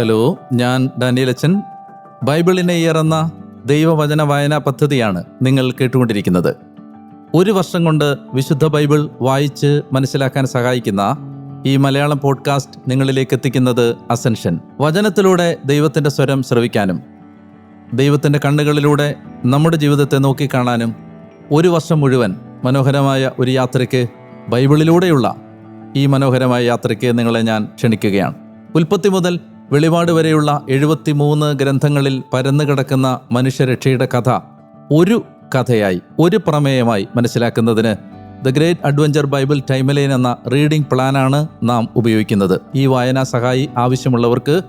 Hello ഞാൻ Daniel അച്ഛൻ ബൈബിളിനെ ഇയർ എന്ന ദൈവവചന വായനാ പദ്ധതിയാണ് നിങ്ങൾ കേട്ടുകൊണ്ടിരിക്കുന്നത്. ഒരു വർഷം കൊണ്ട് വിശുദ്ധ ബൈബിൾ വായിച്ച് മനസ്സിലാക്കാൻ സഹായിക്കുന്ന ഈ മലയാളം പോഡ്കാസ്റ്റ് നിങ്ങളിലേക്ക് എത്തിക്കുന്നത് അസെൻഷൻ. വചനത്തിലൂടെ ദൈവത്തിന്റെ സ്വരം ശ്രവിക്കാനും ദൈവത്തിന്റെ കണ്ണുകളിലൂടെ നമ്മുടെ ജീവിതത്തെ നോക്കിക്കാണാനും ഒരു വർഷം മുഴുവൻ മനോഹരമായ ഒരു യാത്രയ്ക്ക് ബൈബിളിലൂടെയുള്ള ഈ മനോഹരമായ യാത്രയ്ക്ക് നിങ്ങളെ ഞാൻ ക്ഷണിക്കുകയാണ്. ഉൽപ്പത്തി മുതൽ വെളിപാട് വരെയുള്ള എഴുപത്തിമൂന്ന് ഗ്രന്ഥങ്ങളിൽ പരന്നു കിടക്കുന്ന മനുഷ്യരക്ഷയുടെ കഥ ഒരു കഥയായി ഒരു പ്രമേയമായി മനസ്സിലാക്കുന്നതിന് the great adventure Bible timeline എന്ന റീഡിംഗ് പ്ലാനാണ് നാം ഉപയോഗിക്കുന്നത്. ഈ വായനാ സഹായി ആവശ്യമുള്ളവർക്ക്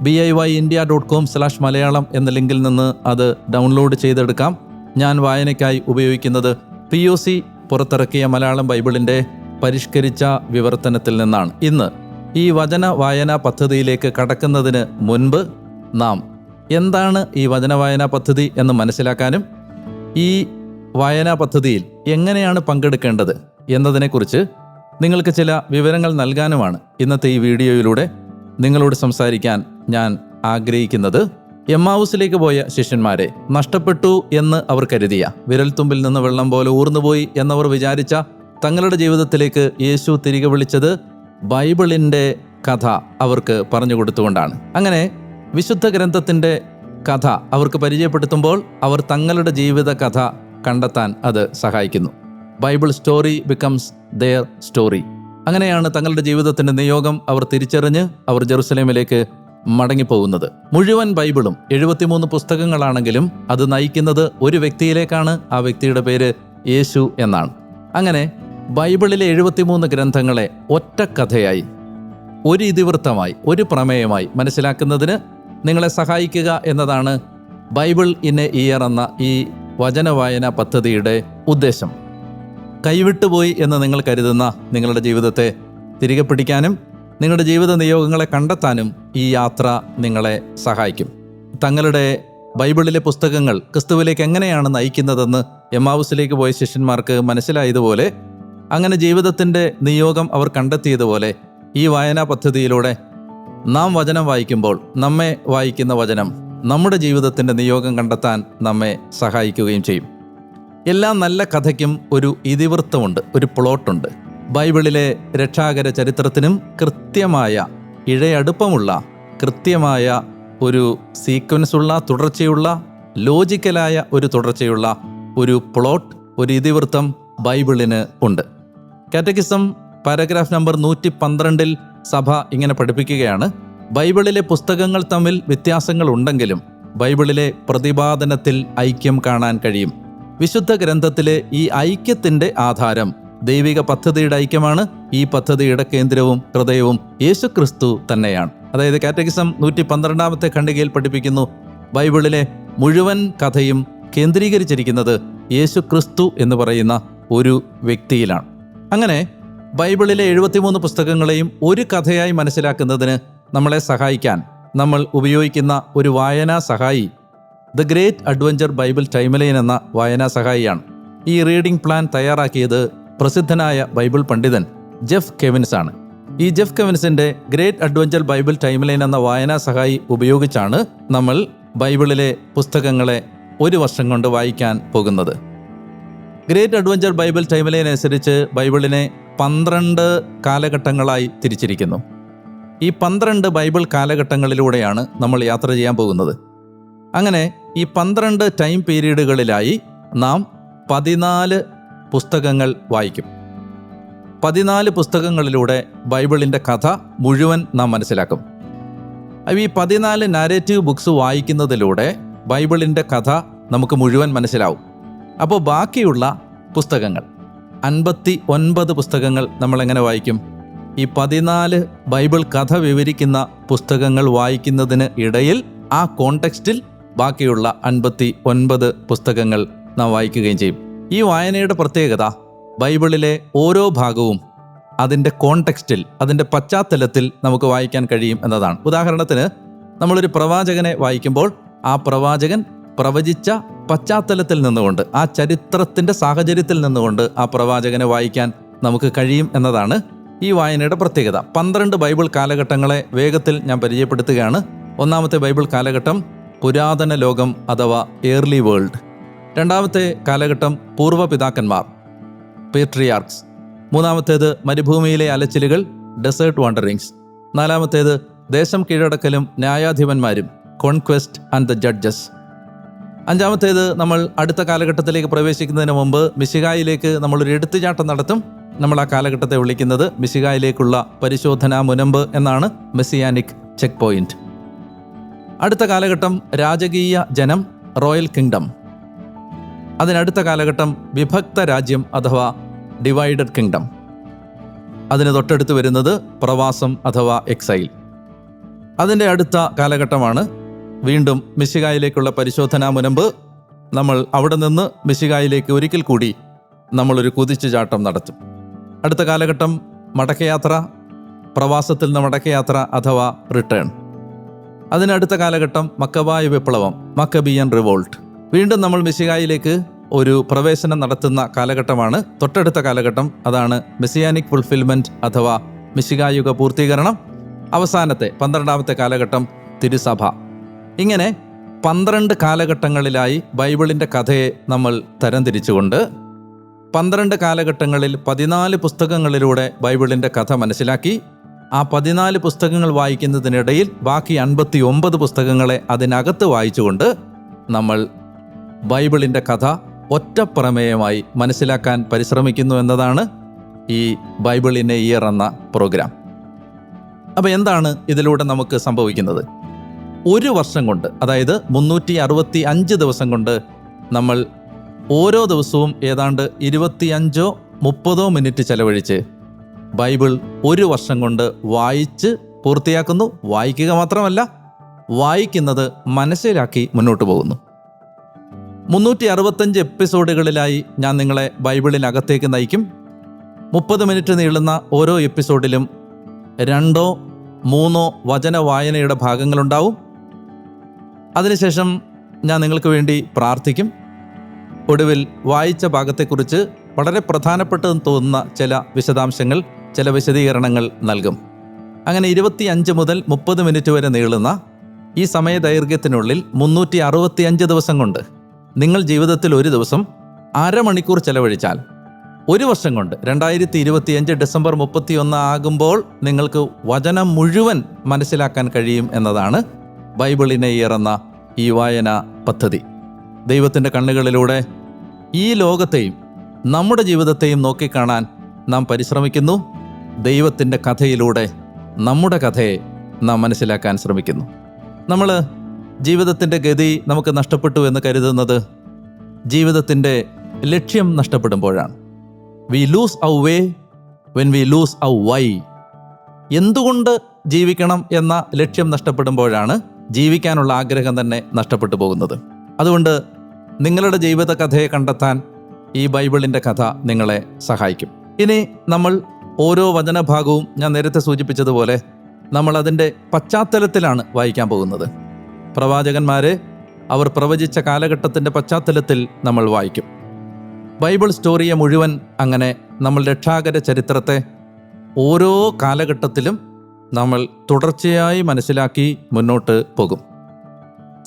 B I Y India dot com slash Malayalam എന്ന ലിങ്കിൽ നിന്ന് അത് ഡൗൺലോഡ് ചെയ്തെടുക്കാം. ഞാൻ വായനയ്ക്കായി ഉപയോഗിക്കുന്നത് പി ഒ സി പുറത്തിറക്കിയ മലയാളം ബൈബിളിന്റെ പരിഷ്കരിച്ച വിവർത്തനത്തിൽ നിന്നാണ്. ഇന്ന് ഈ വചന വായന പദ്ധതിയിലേക്ക് കടക്കുന്നതിന് മുൻപ് നാം എന്താണ് ഈ വചന വായന പദ്ധതി എന്ന് മനസ്സിലാക്കാനും ഈ വായനാ പദ്ധതിയിൽ എങ്ങനെയാണ് പങ്കെടുക്കേണ്ടത് എന്നതിനെക്കുറിച്ച് നിങ്ങൾക്ക് ചില വിവരങ്ങൾ നൽകാനുമാണ് ഇന്നത്തെ ഈ വീഡിയോയിലൂടെ നിങ്ങളോട് സംസാരിക്കാൻ ഞാൻ ആഗ്രഹിക്കുന്നത്. എമ്മാവൂസിലേക്ക് പോയ ശിഷ്യന്മാരെ നഷ്ടപ്പെട്ടു എന്ന് അവർ കരുതിയ വിരൽത്തുമ്പിൽ നിന്ന് വെള്ളം പോലെ ഊർന്നുപോയി എന്നവർ വിചാരിച്ച തങ്ങളുടെ ജീവിതത്തിലേക്ക് യേശു തിരികെ വിളിച്ചത് ബൈബിളിന്റെ കഥ അവർക്ക് പറഞ്ഞു കൊടുത്തുകൊണ്ടാണ്. അങ്ങനെ വിശുദ്ധ ഗ്രന്ഥത്തിന്റെ കഥ അവർക്ക് പരിചയപ്പെടുത്തുമ്പോൾ അവർ തങ്ങളുടെ ജീവിത കഥ കണ്ടെത്താൻ അത് സഹായിക്കുന്നു. Bible story becomes their story അങ്ങനെയാണ് തങ്ങളുടെ ജീവിതത്തിന്റെ നിയോഗം അവർ തിരിച്ചറിഞ്ഞ് അവർ ജെറുസലേമിലേക്ക് മടങ്ങിപ്പോകുന്നത്. മുഴുവൻ ബൈബിളും എഴുപത്തിമൂന്ന് പുസ്തകങ്ങളാണെങ്കിലും അത് നയിക്കുന്നത് ഒരു വ്യക്തിയിലേക്കാണ് ആ വ്യക്തിയുടെ പേര് യേശു എന്നാണ്. അങ്ങനെ ബൈബിളിലെ എഴുപത്തിമൂന്ന് ഗ്രന്ഥങ്ങളെ ഒറ്റ കഥയായി ഒരു ഇതിവൃത്തമായി ഒരു പ്രമേയമായി മനസ്സിലാക്കുന്നതിന് നിങ്ങളെ സഹായിക്കുക എന്നതാണ് ബൈബിൾ ഇൻ എ ഇയർ എന്ന ഈ വചനവായന പദ്ധതിയുടെ ഉദ്ദേശം. കൈവിട്ടുപോയി എന്ന് നിങ്ങൾ കരുതുന്ന നിങ്ങളുടെ ജീവിതത്തെ തിരികെ പിടിക്കാനും നിങ്ങളുടെ ജീവിത നിയോഗങ്ങളെ കണ്ടെത്താനും ഈ യാത്ര നിങ്ങളെ സഹായിക്കും. തങ്ങളുടെ ബൈബിളിലെ പുസ്തകങ്ങൾ ക്രിസ്തുവിലേക്ക് എങ്ങനെയാണ് നയിക്കുന്നതെന്ന് എമാവുസിലേക്ക് പോയ ശിഷ്യന്മാർക്ക് മനസ്സിലായതുപോലെ അങ്ങനെ ജീവിതത്തിന്റെ നിയോഗം അവർ കണ്ടെത്തിയതുപോലെ ഈ വായനാ പദ്ധതിയിലൂടെ നാം വചനം വായിക്കുമ്പോൾ നമ്മെ വായിക്കുന്ന വചനം നമ്മുടെ ജീവിതത്തിന്റെ നിയോഗം കണ്ടെത്താൻ നമ്മെ സഹായിക്കുകയും ചെയ്യും. എല്ലാ നല്ല കഥയ്ക്കും ഒരു ഇതിവൃത്തമുണ്ട് ഒരു പ്ലോട്ടുണ്ട്. ബൈബിളിലെ രക്ഷാകര ചരിത്രത്തിനും കൃത്യമായ ഇഴയടുപ്പമുള്ള കൃത്യമായ ഒരു സീക്വൻസുള്ള തുടർച്ചയുള്ള ലോജിക്കലായ ഒരു തുടർച്ചയുള്ള ഒരു പ്ലോട്ട് ഒരു ഇതിവൃത്തം ബൈബിളിന് ഉണ്ട്. കാറ്റഗിസം പാരഗ്രാഫ് നമ്പർ നൂറ്റി പന്ത്രണ്ടിൽ സഭ ഇങ്ങനെ പഠിപ്പിക്കുകയാണ്. ബൈബിളിലെ പുസ്തകങ്ങൾ തമ്മിൽ വ്യത്യാസങ്ങൾ ഉണ്ടെങ്കിലും ബൈബിളിലെ പ്രതിപാദനത്തിൽ ഐക്യം കാണാൻ കഴിയും. വിശുദ്ധ ഗ്രന്ഥത്തിലെ ഈ ഐക്യത്തിന്റെ ആധാരം ദൈവിക പദ്ധതിയുടെ ഐക്യമാണ്. ഈ പദ്ധതിയുടെ കേന്ദ്രവും ഹൃദയവും യേശുക്രിസ്തു തന്നെയാണ്. അതായത് കാറ്റഗിസം നൂറ്റി പന്ത്രണ്ടാമത്തെ ഖണ്ഡികയിൽ പഠിപ്പിക്കുന്നു ബൈബിളിലെ മുഴുവൻ കഥയും കേന്ദ്രീകരിച്ചിരിക്കുന്നത് യേശു ക്രിസ്തു എന്ന് പറയുന്ന ഒരു വ്യക്തിയിലാണ്. അങ്ങനെ ബൈബിളിലെ എഴുപത്തിമൂന്ന് പുസ്തകങ്ങളെയും ഒരു കഥയായി മനസ്സിലാക്കുന്നതിന് നമ്മളെ സഹായിക്കാൻ നമ്മൾ ഉപയോഗിക്കുന്ന ഒരു വായനാ സഹായി the great adventure Bible timeline എന്ന വായനാ സഹായിയാണ്. ഈ റീഡിംഗ് പ്ലാൻ തയ്യാറാക്കിയത് പ്രസിദ്ധനായ ബൈബിൾ പണ്ഡിതൻ ജെഫ് കെവിൻസ് ആണ്. ഈ ജെഫ് കെവിൻസിന്റെ ഗ്രേറ്റ് അഡ്വഞ്ചർ ബൈബിൾ ടൈംലൈൻ എന്ന വായനാ സഹായി ഉപയോഗിച്ചാണ് നമ്മൾ ബൈബിളിലെ പുസ്തകങ്ങളെ ഒരു വർഷം കൊണ്ട് വായിക്കാൻ പോകുന്നത്. ഗ്രേറ്റ് അഡ്വഞ്ചർ ബൈബിൾ ടൈംലൈൻ അനുസരിച്ച് ബൈബിളിനെ പന്ത്രണ്ട് കാലഘട്ടങ്ങളായി തിരിച്ചിരിക്കുന്നു. ഈ പന്ത്രണ്ട് ബൈബിൾ കാലഘട്ടങ്ങളിലൂടെയാണ് നമ്മൾ യാത്ര ചെയ്യാൻ പോകുന്നത്. അങ്ങനെ ഈ പന്ത്രണ്ട് ടൈം പീരീഡുകളിലായി നാം പതിനാല് പുസ്തകങ്ങൾ വായിക്കും. പതിനാല് പുസ്തകങ്ങളിലൂടെ ബൈബിളിന്റെ കഥ മുഴുവൻ നാം മനസ്സിലാക്കും. ഈ പതിനാല് നാരേറ്റീവ് ബുക്സ് വായിക്കുന്നതിലൂടെ ബൈബിളിന്റെ കഥ നമുക്ക് മുഴുവൻ മനസ്സിലാവും. അപ്പോൾ ബാക്കിയുള്ള പുസ്തകങ്ങൾ അൻപത്തി ഒൻപത് പുസ്തകങ്ങൾ നമ്മളെങ്ങനെ വായിക്കും? ഈ പതിനാല് ബൈബിൾ കഥ വിവരിക്കുന്ന പുസ്തകങ്ങൾ വായിക്കുന്നതിന് ഇടയിൽ ആ കോണ്ടെക്സ്റ്റിൽ ബാക്കിയുള്ള അൻപത്തി ഒൻപത് പുസ്തകങ്ങൾ നാം വായിക്കുകയും ചെയ്യും. ഈ വായനയുടെ പ്രത്യേകത ബൈബിളിലെ ഓരോ ഭാഗവും അതിന്റെ കോണ്ടെക്സ്റ്റിൽ അതിന്റെ പശ്ചാത്തലത്തിൽ നമുക്ക് വായിക്കാൻ കഴിയും എന്നതാണ്. ഉദാഹരണത്തിന് നമ്മളൊരു പ്രവാചകനെ വായിക്കുമ്പോൾ ആ പ്രവാചകൻ പ്രവചിച്ച പശ്ചാത്തലത്തിൽ നിന്നുകൊണ്ട് ആ ചരിത്രത്തിന്റെ സാഹചര്യത്തിൽ നിന്നുകൊണ്ട് ആ പ്രവാചകനെ വായിക്കാൻ നമുക്ക് കഴിയും എന്നതാണ് ഈ വായനയുടെ പ്രത്യേകത. പന്ത്രണ്ട് ബൈബിൾ കാലഘട്ടങ്ങളെ വേഗത്തിൽ ഞാൻ പരിചയപ്പെടുത്തുകയാണ്. ഒന്നാമത്തെ ബൈബിൾ കാലഘട്ടം പുരാതന ലോകം അഥവാ ഏർലി വേൾഡ് രണ്ടാമത്തെ കാലഘട്ടം പൂർവ പിതാക്കന്മാർ പേട്രിയാർക്സ് മൂന്നാമത്തേത് മരുഭൂമിയിലെ അലച്ചിലുകൾ ഡെസേർട്ട് വാണ്ടറിങ്സ് നാലാമത്തേത് ദേശം കീഴടക്കലും ന്യായാധിപന്മാരും കോൺക്വസ്റ്റ് ആൻഡ് ദ ജഡ്ജസ് അഞ്ചാമത്തേത് നമ്മൾ അടുത്ത കാലഘട്ടത്തിലേക്ക് പ്രവേശിക്കുന്നതിന് മുമ്പ് മിശികായിലേക്ക് നമ്മളൊരു എടുത്തുചാട്ടം നടത്തും. നമ്മൾ ആ കാലഘട്ടത്തെ വിളിക്കുന്നത് മിശികായിലേക്കുള്ള പരിശോധനാ മുനമ്പ് എന്നാണ് മെസ്സിയാനിക് ചെക്ക് പോയിന്റ്. അടുത്ത കാലഘട്ടം രാജകീയ ജനം റോയൽ കിങ്ഡം. അതിനടുത്ത കാലഘട്ടം വിഭക്ത രാജ്യം അഥവാ ഡിവൈഡഡ് കിങ്ഡം. അതിന് തൊട്ടടുത്ത് വരുന്നത് പ്രവാസം അഥവാ എക്സൈൽ. അതിന്റെ അടുത്ത കാലഘട്ടമാണ് വീണ്ടും മിശികായിലേക്കുള്ള പരിശോധനാ മുനമ്പ് നമ്മൾ അവിടെ നിന്ന് മിശികായിലേക്ക് ഒരിക്കൽ കൂടി നമ്മളൊരു കുതിച്ചുചാട്ടം നടത്തും. അടുത്ത കാലഘട്ടം മടക്കയാത്ര പ്രവാസത്തിൽ നിന്ന് മടക്കയാത്ര അഥവാ റിട്ടേൺ അതിനടുത്ത കാലഘട്ടം മക്കബായ വിപ്ലവം മക്കബിയൻ റിവോൾട്ട് വീണ്ടും നമ്മൾ മിശികായിലേക്ക് ഒരു പ്രവേശനം നടത്തുന്ന കാലഘട്ടമാണ്. തൊട്ടടുത്ത കാലഘട്ടം അതാണ് മെസ്സിയാനിക് ഫുൾഫിൽമെന്റ് അഥവാ മിശികായുഗ പൂർത്തീകരണം. അവസാനത്തെ പന്ത്രണ്ടാമത്തെ കാലഘട്ടം തിരുസഭ. ഇങ്ങനെ പന്ത്രണ്ട് കാലഘട്ടങ്ങളിലായി ബൈബിളിന്റെ കഥയെ നമ്മൾ തരംതിരിച്ചുകൊണ്ട് പന്ത്രണ്ട് കാലഘട്ടങ്ങളിൽ പതിനാല് പുസ്തകങ്ങളിലൂടെ ബൈബിളിന്റെ കഥ മനസ്സിലാക്കി ആ പതിനാല് പുസ്തകങ്ങൾ വായിക്കുന്നതിനിടയിൽ ബാക്കി അൻപത്തി ഒമ്പത് പുസ്തകങ്ങളെ അതിനകത്ത് വായിച്ചുകൊണ്ട് നമ്മൾ ബൈബിളിന്റെ കഥ ഒറ്റപ്രമേയമായി മനസ്സിലാക്കാൻ പരിശ്രമിക്കുന്നു എന്നതാണ് ഈ ബൈബിളിനെ ഇയർ എന്ന പ്രോഗ്രാം. അപ്പോൾ എന്താണ് ഇതിലൂടെ നമുക്ക് സംഭവിക്കുന്നത്? ഒരു വർഷം കൊണ്ട് അതായത് മുന്നൂറ്റി അറുപത്തി അഞ്ച് ദിവസം കൊണ്ട് നമ്മൾ ഓരോ ദിവസവും ഏതാണ്ട് ഇരുപത്തിയഞ്ചോ മുപ്പതോ മിനിറ്റ് ചെലവഴിച്ച് ബൈബിൾ ഒരു വർഷം കൊണ്ട് വായിച്ച് പൂർത്തിയാക്കുന്നു. വായിക്കുക മാത്രമല്ല വായിക്കുന്നത് മനസ്സിലാക്കി മുന്നോട്ട് പോകുന്നു. മുന്നൂറ്റി അറുപത്തഞ്ച് എപ്പിസോഡുകളിലായി ഞാൻ നിങ്ങളെ ബൈബിളിനകത്തേക്ക് നയിക്കും. മുപ്പത് മിനിറ്റ് നീളുന്ന ഓരോ എപ്പിസോഡിലും രണ്ടോ മൂന്നോ വചന വായനയുടെ ഭാഗങ്ങളുണ്ടാവും. അതിനുശേഷം ഞാൻ നിങ്ങൾക്ക് വേണ്ടി പ്രാർത്ഥിക്കും. ഒടുവിൽ വായിച്ച ഭാഗത്തെക്കുറിച്ച് വളരെ പ്രധാനപ്പെട്ടതെന്ന് തോന്നുന്ന ചില വിശദാംശങ്ങൾ ചില വിശദീകരണങ്ങൾ നൽകും. അങ്ങനെ ഇരുപത്തി അഞ്ച് മുതൽ മുപ്പത് മിനിറ്റ് വരെ നീളുന്ന ഈ സമയ ദൈർഘ്യത്തിനുള്ളിൽ മുന്നൂറ്റി അറുപത്തി അഞ്ച് ദിവസം കൊണ്ട് നിങ്ങൾ ജീവിതത്തിൽ ഒരു ദിവസം അരമണിക്കൂർ ചെലവഴിച്ചാൽ ഒരു വർഷം കൊണ്ട് രണ്ടായിരത്തി ഇരുപത്തിയഞ്ച് ഡിസംബർ മുപ്പത്തി ഒന്ന് ആകുമ്പോൾ നിങ്ങൾക്ക് വചനം മുഴുവൻ മനസ്സിലാക്കാൻ കഴിയും എന്നതാണ് ബൈബിളിനെ ഇറന്ന ഈ വായന പദ്ധതി. ദൈവത്തിന്റെ കണ്ണുകളിലൂടെ ഈ ലോകത്തെയും നമ്മുടെ ജീവിതത്തെയും നോക്കിക്കാണാൻ നാം പരിശ്രമിക്കുന്നു. ദൈവത്തിന്റെ കഥയിലൂടെ നമ്മുടെ കഥയെ നാം മനസ്സിലാക്കാൻ ശ്രമിക്കുന്നു. നമ്മൾ ജീവിതത്തിന്റെ ഗതി നമുക്ക് നഷ്ടപ്പെട്ടു എന്ന് കരുതുന്നത് ജീവിതത്തിന്റെ ലക്ഷ്യം നഷ്ടപ്പെടുമ്പോഴാണ്. We lose our way when we lose our why എന്തുകൊണ്ട് ജീവിക്കണം എന്ന ലക്ഷ്യം നഷ്ടപ്പെടുമ്പോഴാണ് ജീവിക്കാനുള്ള ആഗ്രഹം തന്നെ നഷ്ടപ്പെട്ടു പോകുന്നത്. അതുകൊണ്ട് നിങ്ങളുടെ ജീവിത കഥയെ കണ്ടെത്താൻ ഈ ബൈബിളിന്റെ കഥ നിങ്ങളെ സഹായിക്കും. ഇനി നമ്മൾ ഓരോ വചനഭാഗവും ഞാൻ നേരത്തെ സൂചിപ്പിച്ചതുപോലെ നമ്മൾ അതിന്റെ പശ്ചാത്തലത്തിലാണ് വായിക്കാൻ പോകുന്നത്. പ്രവാചകന്മാരെ അവർ പ്രവചിച്ച കാലഘട്ടത്തിന്റെ പശ്ചാത്തലത്തിൽ നമ്മൾ വായിക്കും. ബൈബിൾ സ്റ്റോറിയെ മുഴുവൻ അങ്ങനെ നമ്മൾ രക്ഷാകര ചരിത്രത്തെ ഓരോ കാലഘട്ടത്തിലും നമ്മൾ തുടർച്ചയായി മനസ്സിലാക്കി മുന്നോട്ട് പോകും.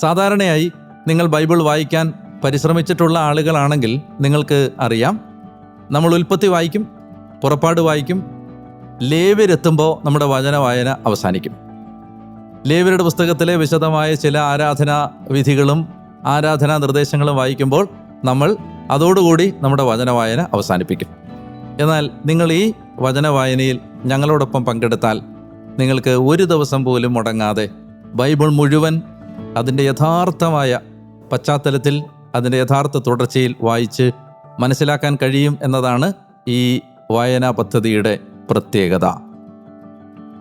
സാധാരണയായി നിങ്ങൾ ബൈബിൾ വായിക്കാൻ പരിശ്രമിച്ചിട്ടുള്ള ആളുകളാണെങ്കിൽ നിങ്ങൾക്ക് അറിയാം നമ്മൾ ഉൽപ്പത്തി വായിക്കും പുറപ്പാട് വായിക്കും ലേവ്യരെത്തുമ്പോൾ നമ്മുടെ വചന വായന അവസാനിക്കും. ലേവ്യരുടെ പുസ്തകത്തിലെ വിശദമായ ചില ആരാധനാ വിധികളും ആരാധനാ നിർദ്ദേശങ്ങളും വായിക്കുമ്പോൾ നമ്മൾ അതോടുകൂടി നമ്മുടെ വചന വായന അവസാനിപ്പിക്കും. എന്നാൽ നിങ്ങൾ ഈ വചന വായനയിൽ ഞങ്ങളോടൊപ്പം പങ്കെടുത്താൽ നിങ്ങൾക്ക് ഒരു ദിവസം പോലും മുടങ്ങാതെ. ബൈബിൾ മുഴുവൻ അതിന്റെ യഥാർത്ഥമായ പശ്ചാത്തലത്തിൽ അതിന്റെ യഥാർത്ഥ തുടർച്ചയിൽ വായിച്ച് മനസ്സിലാക്കാൻ കഴിയും എന്നതാണ് ഈ വായനാ പദ്ധതിയുടെ പ്രത്യേകത.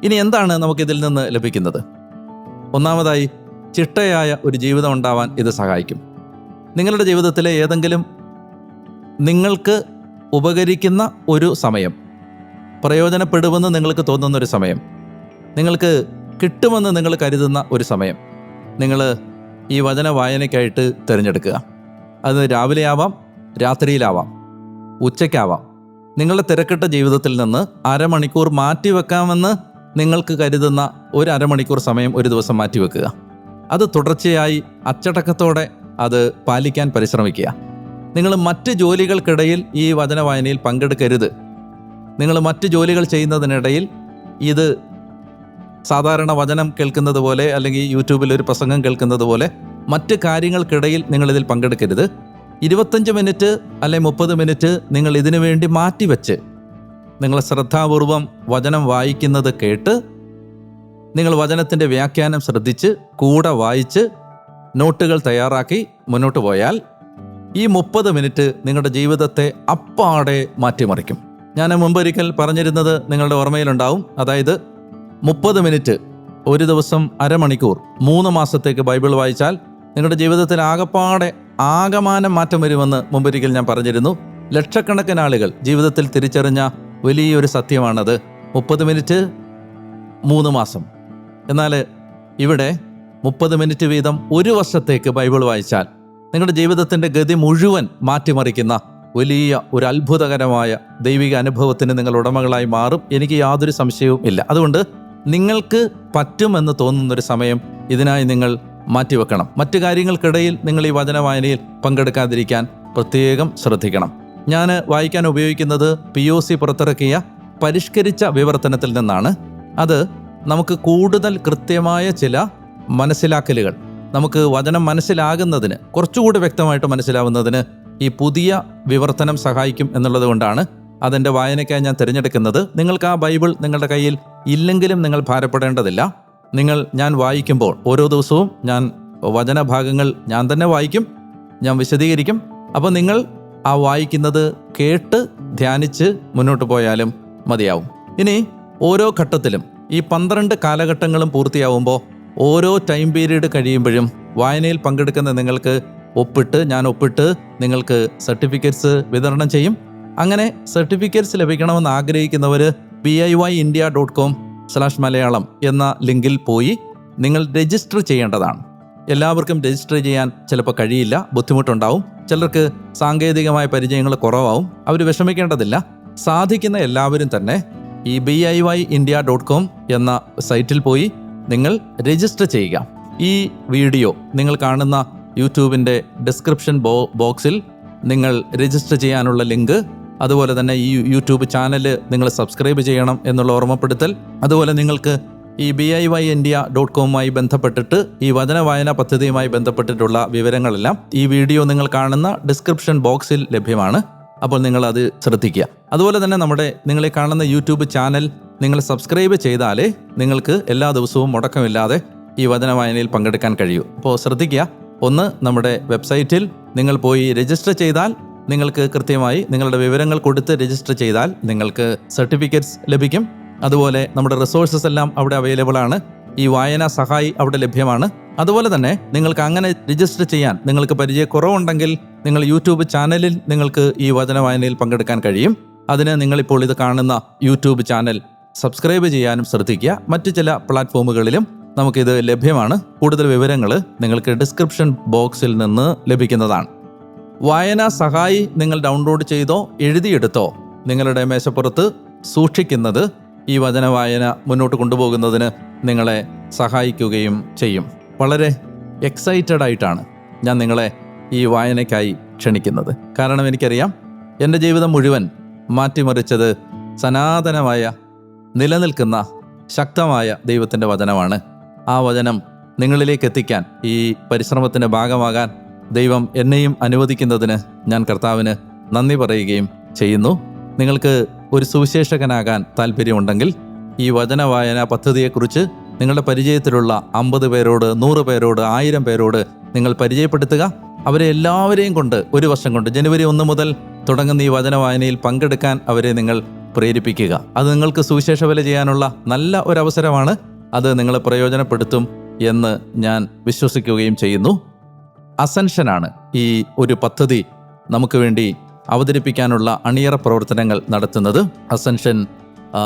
ഇനി എന്താണ് നമുക്കിതിൽ നിന്ന് ലഭിക്കുന്നത്? ഒന്നാമതായി ചിട്ടയായ ഒരു ജീവിതം ഉണ്ടാവാൻ ഇത് സഹായിക്കും. നിങ്ങളുടെ ജീവിതത്തിലെ ഏതെങ്കിലും നിങ്ങൾക്ക് ഉപകരിക്കുന്ന ഒരു സമയം പ്രയോജനപ്പെടുമെന്ന് നിങ്ങൾക്ക് തോന്നുന്ന ഒരു സമയം നിങ്ങൾക്ക് കിട്ടുമെന്ന് നിങ്ങൾ കരുതുന്ന ഒരു സമയം. നിങ്ങൾ ഈ വചന വായനയ്ക്കായിട്ട് തിരഞ്ഞെടുക്കുക. അത് രാവിലെ ആവാം രാത്രിയിലാവാം ഉച്ചയ്ക്കാവാം. നിങ്ങളുടെ തിരക്കിട്ട ജീവിതത്തിൽ നിന്ന് അരമണിക്കൂർ മാറ്റിവെക്കാമെന്ന് നിങ്ങൾക്ക് കരുതുന്ന ഒരു അരമണിക്കൂർ സമയം ഒരു ദിവസം മാറ്റിവെക്കുക. അത് തുടർച്ചയായി അച്ചടക്കത്തോടെ അത് പാലിക്കാൻ പരിശ്രമിക്കുക. നിങ്ങൾ മറ്റ് ജോലികൾക്കിടയിൽ ഈ വചന വായനയിൽ പങ്കെടുക്കരുത്. നിങ്ങൾ മറ്റ് ജോലികൾ ചെയ്യുന്നതിനിടയിൽ ഇത് സാധാരണ വചനം കേൾക്കുന്നത് പോലെ അല്ലെങ്കിൽ യൂട്യൂബിൽ ഒരു പ്രസംഗം കേൾക്കുന്നത് പോലെ മറ്റ് കാര്യങ്ങൾക്കിടയിൽ നിങ്ങളിതിൽ പങ്കെടുക്കരുത്. ഇരുപത്തഞ്ച് മിനിറ്റ് അല്ലെ മുപ്പത് മിനിറ്റ് നിങ്ങൾ ഇതിനു വേണ്ടി മാറ്റിവെച്ച് നിങ്ങൾ ശ്രദ്ധാപൂർവം വചനം വായിക്കുന്നത് കേട്ട് നിങ്ങൾ വചനത്തിന്റെ വ്യാഖ്യാനം ശ്രദ്ധിച്ച് കൂടെ വായിച്ച് നോട്ടുകൾ തയ്യാറാക്കി മുന്നോട്ട് പോയാൽ ഈ മുപ്പത് മിനിറ്റ് നിങ്ങളുടെ ജീവിതത്തെ അപ്പാടെ മാറ്റിമറിക്കും. ഞാൻ മുമ്പൊരിക്കൽ പറഞ്ഞിരുന്നത് നിങ്ങളുടെ ഓർമ്മയിലുണ്ടാവും. അതായത് മുപ്പത് മിനിറ്റ് ഒരു ദിവസം അരമണിക്കൂർ മൂന്ന് മാസത്തേക്ക് ബൈബിൾ വായിച്ചാൽ നിങ്ങളുടെ ജീവിതത്തിൽ ആകപ്പാടെ ആകമാനം മാറ്റം വരുമെന്ന് മുമ്പൊരിക്കൽ ഞാൻ പറഞ്ഞിരുന്നു. ലക്ഷക്കണക്കിന് ആളുകൾ ജീവിതത്തിൽ തിരിച്ചറിഞ്ഞ വലിയൊരു സത്യമാണത്. മുപ്പത് മിനിറ്റ് മൂന്ന് മാസം. എന്നാൽ ഇവിടെ മുപ്പത് മിനിറ്റ് വീതം ഒരു വർഷത്തേക്ക് ബൈബിൾ വായിച്ചാൽ നിങ്ങളുടെ ജീവിതത്തിന്റെ ഗതി മുഴുവൻ മാറ്റിമറിക്കുന്ന വലിയ ഒരു അത്ഭുതകരമായ ദൈവിക അനുഭവത്തിന് നിങ്ങൾ ഉടമകളായി മാറും. എനിക്ക് യാതൊരു സംശയവും ഇല്ല. അതുകൊണ്ട് നിങ്ങൾക്ക് പറ്റുമെന്ന് തോന്നുന്നൊരു സമയം ഇതിനായി നിങ്ങൾ മാറ്റിവെക്കണം. മറ്റു കാര്യങ്ങൾക്കിടയിൽ നിങ്ങൾ ഈ വചന വായനയിൽ പങ്കെടുക്കാതിരിക്കാൻ പ്രത്യേകം ശ്രദ്ധിക്കണം. ഞാൻ വായിക്കാൻ ഉപയോഗിക്കുന്നത് പി ഒ സി പുറത്തിറക്കിയ പരിഷ്കരിച്ച വിവർത്തനത്തിൽ നിന്നാണ്. അത് നമുക്ക് കൂടുതൽ കൃത്യമായ ചില മനസ്സിലാക്കലുകൾ. നമുക്ക് വചനം മനസ്സിലാകുന്നതിന് കുറച്ചുകൂടി വ്യക്തമായിട്ട് മനസ്സിലാവുന്നതിന് ഈ പുതിയ വിവർത്തനം സഹായിക്കും എന്നുള്ളത് കൊണ്ടാണ് അതെന്റെ വായനയ്ക്കായി ഞാൻ തിരഞ്ഞെടുക്കുന്നത്. നിങ്ങൾക്ക് ആ ബൈബിൾ നിങ്ങളുടെ കയ്യിൽ ഇല്ലെങ്കിലും നിങ്ങൾ ഭാരപ്പെടേണ്ടതില്ല. നിങ്ങൾ ഞാൻ വായിക്കുമ്പോൾ ഓരോ ദിവസവും ഞാൻ വചനഭാഗങ്ങൾ ഞാൻ തന്നെ വായിക്കും ഞാൻ വിശദീകരിക്കും. അപ്പോൾ നിങ്ങൾ ആ വായിക്കുന്നത് കേട്ട് ധ്യാനിച്ച് മുന്നോട്ട് പോയാലും മതിയാവും. ഇനി ഓരോ ഘട്ടത്തിലും ഈ പന്ത്രണ്ട് കാലഘട്ടങ്ങളും പൂർത്തിയാവുമ്പോൾ ഓരോ ടൈം പീരീഡ് കഴിയുമ്പോഴും വായനയിൽ പങ്കെടുക്കുന്ന നിങ്ങൾക്ക് ഒപ്പിട്ട് ഞാൻ ഒപ്പിട്ട് നിങ്ങൾക്ക് സർട്ടിഫിക്കറ്റ്സ് വിതരണം ചെയ്യും. അങ്ങനെ സർട്ടിഫിക്കറ്റ്സ് ലഭിക്കണമെന്ന് ആഗ്രഹിക്കുന്നവർ B I Y India dot com slash Malayalam എന്ന ലിങ്കിൽ പോയി നിങ്ങൾ രജിസ്റ്റർ ചെയ്യേണ്ടതാണ്. എല്ലാവർക്കും രജിസ്റ്റർ ചെയ്യാൻ ചിലപ്പോൾ കഴിയില്ല ബുദ്ധിമുട്ടുണ്ടാവും. ചിലർക്ക് സാങ്കേതികമായ പരിചയങ്ങൾ കുറവാവും. അവർ വിഷമിക്കേണ്ടതില്ല. സാധിക്കുന്ന എല്ലാവരും തന്നെ ഈ B I Y India dot com എന്ന സൈറ്റിൽ പോയി നിങ്ങൾ രജിസ്റ്റർ ചെയ്യുക. ഈ വീഡിയോ നിങ്ങൾ കാണുന്ന യൂട്യൂബിന്റെ ഡിസ്ക്രിപ്ഷൻ ബോ ബോക്സിൽ നിങ്ങൾ രജിസ്റ്റർ ചെയ്യാനുള്ള ലിങ്ക് അതുപോലെ തന്നെ ഈ യൂട്യൂബ് ചാനൽ നിങ്ങൾ സബ്സ്ക്രൈബ് ചെയ്യണം എന്നുള്ള ഓർമ്മപ്പെടുത്തൽ. അതുപോലെ നിങ്ങൾക്ക് ഈ B I Y India dot കോമുമായി ബന്ധപ്പെട്ടിട്ട് ഈ വചന വായന പദ്ധതിയുമായി ബന്ധപ്പെട്ടിട്ടുള്ള വിവരങ്ങളെല്ലാം ഈ വീഡിയോ നിങ്ങൾ കാണുന്ന ഡിസ്ക്രിപ്ഷൻ ബോക്സിൽ ലഭ്യമാണ്. അപ്പോൾ നിങ്ങൾ അത് ശ്രദ്ധിക്കുക. അതുപോലെ തന്നെ നമ്മുടെ നിങ്ങളെ കാണുന്ന യൂട്യൂബ് ചാനൽ നിങ്ങൾ സബ്സ്ക്രൈബ് ചെയ്താലേ നിങ്ങൾക്ക് എല്ലാ ദിവസവും മുടക്കമില്ലാതെ ഈ വചന വായനയിൽ പങ്കെടുക്കാൻ കഴിയൂ. അപ്പോൾ ശ്രദ്ധിക്കുക. ഒന്ന് നമ്മുടെ വെബ്സൈറ്റിൽ നിങ്ങൾ പോയി രജിസ്റ്റർ ചെയ്താൽ നിങ്ങൾക്ക് കൃത്യമായി നിങ്ങളുടെ വിവരങ്ങൾ കൊടുത്ത് രജിസ്റ്റർ ചെയ്താൽ നിങ്ങൾക്ക് സർട്ടിഫിക്കറ്റ്സ് ലഭിക്കും. അതുപോലെ നമ്മുടെ റിസോഴ്സസ് എല്ലാം അവിടെ അവൈലബിൾ ആണ്. ഈ വായന സഹായി അവിടെ ലഭ്യമാണ്. അതുപോലെ തന്നെ നിങ്ങൾക്ക് അങ്ങനെ രജിസ്റ്റർ ചെയ്യാൻ നിങ്ങൾക്ക് പരിചയക്കുറവുണ്ടെങ്കിൽ നിങ്ങൾ യൂട്യൂബ് ചാനലിൽ നിങ്ങൾക്ക് ഈ വചന വായനയിൽ പങ്കെടുക്കാൻ കഴിയും. അതിന് നിങ്ങളിപ്പോൾ ഇത് കാണുന്ന യൂട്യൂബ് ചാനൽ സബ്സ്ക്രൈബ് ചെയ്യാനും ശ്രദ്ധിക്കുക. മറ്റു ചില പ്ലാറ്റ്ഫോമുകളിലും നമുക്കിത് ലഭ്യമാണ്. കൂടുതൽ വിവരങ്ങൾ നിങ്ങൾക്ക് ഡിസ്ക്രിപ്ഷൻ ബോക്സിൽ നിന്ന് ലഭിക്കുന്നതാണ്. വായനാ സഹായി നിങ്ങൾ ഡൗൺലോഡ് ചെയ്തോ എഴുതിയെടുത്തോ. നിങ്ങളുടെ മേശപ്പുറത്ത് സൂക്ഷിക്കുന്നത് ഈ വചന വായന മുന്നോട്ട് കൊണ്ടുപോകുന്നതിന് നിങ്ങളെ സഹായിക്കുകയും ചെയ്യും. വളരെ എക്സൈറ്റഡ് ആയിട്ടാണ് ഞാൻ നിങ്ങളെ ഈ വായനയ്ക്കായി ക്ഷണിക്കുന്നത്. കാരണം എനിക്കറിയാം എന്റെ ജീവിതം മുഴുവൻ മാറ്റിമറിച്ചത് സനാതനമായ നിലനിൽക്കുന്ന ശക്തമായ ദൈവത്തിന്റെ വചനമാണ്. ആ വചനം നിങ്ങളിലേക്ക് എത്തിക്കാൻ ഈ പരിശ്രമത്തിന്റെ ഭാഗമാകാൻ ദൈവം എന്നെയും അനുവദിക്കുന്നതിന് ഞാൻ കർത്താവിന് നന്ദി പറയുകയും ചെയ്യുന്നു. നിങ്ങൾക്ക് ഒരു സുവിശേഷകനാകാൻ താല്പര്യമുണ്ടെങ്കിൽ ഈ വചന വായന പദ്ധതിയെക്കുറിച്ച് നിങ്ങളുടെ പരിചയത്തിലുള്ള അമ്പത് പേരോട് നൂറ് പേരോട് ആയിരം പേരോട് നിങ്ങൾ പരിചയപ്പെടുത്തുക. അവരെ എല്ലാവരെയും കൊണ്ട് ഒരു വർഷം കൊണ്ട് ജനുവരി ഒന്ന് മുതൽ തുടങ്ങുന്ന ഈ വചന വായനയിൽ പങ്കെടുക്കാൻ അവരെ നിങ്ങൾ പ്രേരിപ്പിക്കുക. അത് നിങ്ങൾക്ക് സുവിശേഷ വില ചെയ്യാനുള്ള നല്ല ഒരു അവസരമാണ്. അത് നിങ്ങളെ പ്രയോജനപ്പെടുത്തും എന്ന് ഞാൻ വിശ്വസിക്കുകയും ചെയ്യുന്നു. അസൻഷനാണ് ഈ ഒരു പദ്ധതി നമുക്ക് വേണ്ടി അവതരിപ്പിക്കാനുള്ള അണിയറ പ്രവർത്തനങ്ങൾ നടത്തുന്നത്. അസൻഷൻ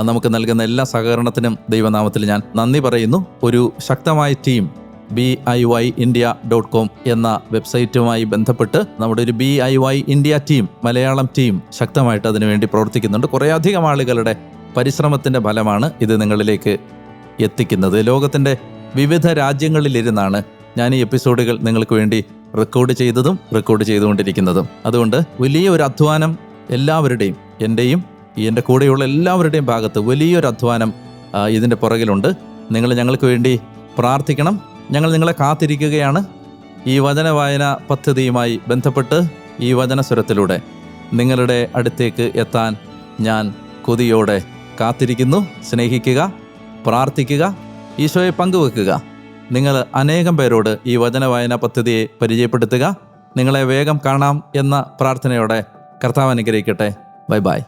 നമുക്ക് നൽകുന്ന എല്ലാ സഹകരണത്തിനും ദൈവനാമത്തിൽ ഞാൻ നന്ദി പറയുന്നു. ഒരു ശക്തമായ team B I Y India dot com എന്ന വെബ്സൈറ്റുമായി ബന്ധപ്പെട്ട് നമ്മുടെ ഒരു B I Y India team Malayalam team ശക്തമായിട്ട് അതിനുവേണ്ടി പ്രവർത്തിക്കുന്നുണ്ട്. കുറേയധികം ആളുകളുടെ പരിശ്രമത്തിന്റെ ഫലമാണ് ഇത് നിങ്ങളിലേക്ക് എത്തിക്കുന്നത്. ലോകത്തിന്റെ വിവിധ രാജ്യങ്ങളിലിരുന്നാണ് ഞാൻ ഈ എപ്പിസോഡുകൾ നിങ്ങൾക്ക് വേണ്ടി റെക്കോർഡ് ചെയ്തതും റെക്കോർഡ് ചെയ്തുകൊണ്ടിരിക്കുന്നതും. അതുകൊണ്ട് വലിയ ഒരു അധ്വാനം എല്ലാവരുടെയും എന്റെയും എന്റെ കൂടെയുള്ള എല്ലാവരുടെയും ഭാഗത്ത് വലിയൊരു അധ്വാനം ഇതിന്റെ പുറകിലുണ്ട്. നിങ്ങൾ ഞങ്ങൾക്ക് വേണ്ടി പ്രാർത്ഥിക്കണം. ഞങ്ങൾ നിങ്ങളെ കാത്തിരിക്കുകയാണ്. ഈ വചന വായന പദ്ധതിയുമായി ബന്ധപ്പെട്ട് ഈ വചനസ്വരത്തിലൂടെ നിങ്ങളുടെ അടുത്തേക്ക് എത്താൻ ഞാൻ കൊതിയോടെ കാത്തിരിക്കുന്നു. സ്നേഹിക്കുക പ്രാർത്ഥിക്കുക ഈശോയെ പങ്കുവെക്കുക. നിങ്ങൾ അനേകം പേരോട് ഈ വചന വായന പദ്ധതിയെ പരിചയപ്പെടുത്തുക. നിങ്ങളെ വേഗം കാണാം എന്ന പ്രാർത്ഥനയോടെ കർത്താവ് അനുഗ്രഹിക്കട്ടെ. Bye bye.